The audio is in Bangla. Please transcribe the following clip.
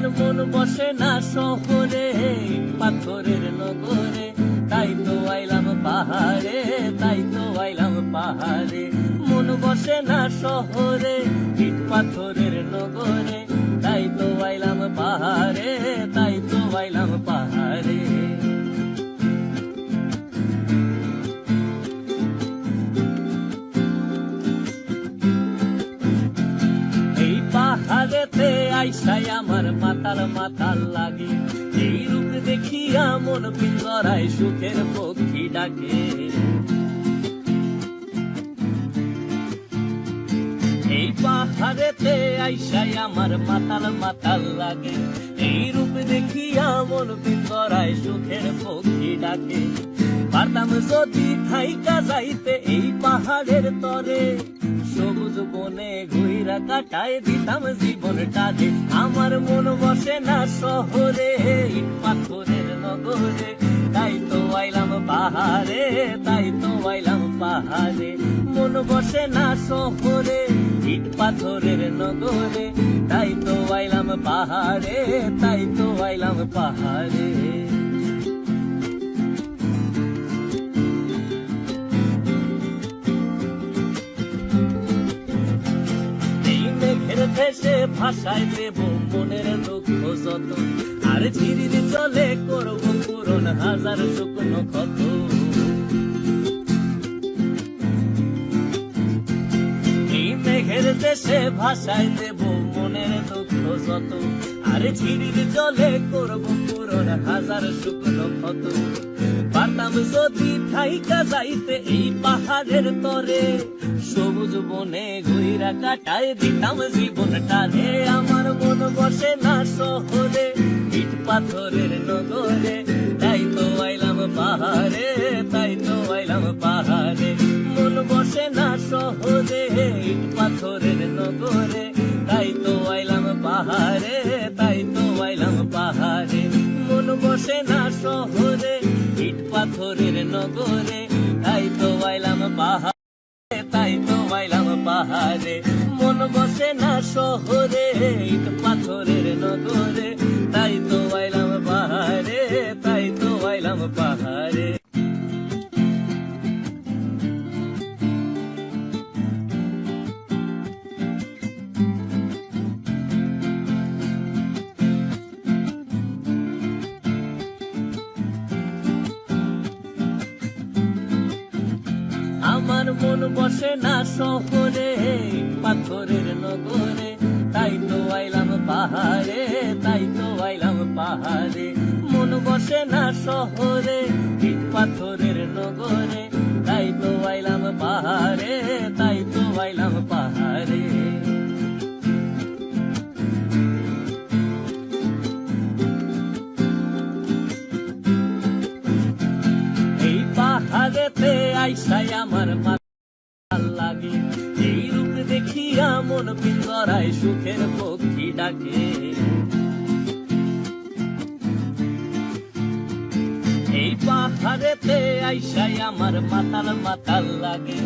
আমার মন বসে না শহরে, পাথরের নগরে। তাই তো আইলাম পাহাড়ে, তাই তো আইলাম পাহাড়ে। মন বসে না শহরে, ইট পাথরের নগরে। তাই তো আইলাম পাহাড়ে, তাই তো আইলাম পাহাড়ে। এই পাহাড়েতে আইসাই আমার মাতাল মাতাল লাগে। এই রূপ দেখিয়া মন পিঞ্জরায় সুখের পক্ষী ডাকে। এই পাহাড়েতে আইসাই আমার মাতাল মাতাল লাগে। এই রূপ দেখিয়া মন পিঞ্জরায় সুখের পক্ষী ডাকে। পারতাম যদি থাইকা যাইতে এই পাহাড়ের তরে, সবুজ বনে ঘুইরা কাটায় দিতাম জীবনটারে আমার মন বসে না শহরে পাথরের নগরে। তাই তো আইলাম পাহাড়ে, তাই তো আইলাম পাহাড়ে। মন বসে না শহরে, ইট পাথরের নগরে। তাই তো আইলাম পাহাড়ে, তাই তো আইলাম পাহাড়ে। দেশে ভাষায় দেব মনের দুঃখ যত। আর ঝিরির চলে করব পূরণ হাজার শুকনো ক্ষত। মেঘের দেশে ভাষায় দেব মনের দুঃখ যত। আর ঝিরির জলে করব পূরণ হাজার শুকনো ক্ষত। পারতাম যদি ঠাইকা যাইতে এই পাহাড়ের তরে, সবুজ বনে ঘুইরা কাটায় দিতাম জীবনটারে আমার মন বসে না শহরে, ইট পাথরের নগরে। তাই তো আইলাম পাহাড়ে, তাই তো আইলাম পাহাড়ে। মন বসে না শহরে পাথরের নগরে, তাই তো আইলাম পাহাড়ে, তাই তো আইলাম পাহাড়ে। মন বসে না শহরে, ইট পাথরের নগরে, তাই তো আইলাম পাহাড়ে, তাই তো আইলাম পাহাড়ে। আমার মন বসে না শহরে, পাথরের নগরে। তাই তো আইলাম পাহাড়ে, তাই তো আইলাম পাহাড়ে। মন বসে না শহরে, ইট পাথরের নগরে। তাই তো আইলাম পাহাড়ে, তাই তো আইলাম পাহাড়েতে আইসাই আমার মাতাল লাগে। এই রূপ দেখিয়া মন পিঞ্জরায় সুখের পক্ষী ডাকে। এই পাহাড়েতে আইসাই আমার মাতাল মাতাল লাগে।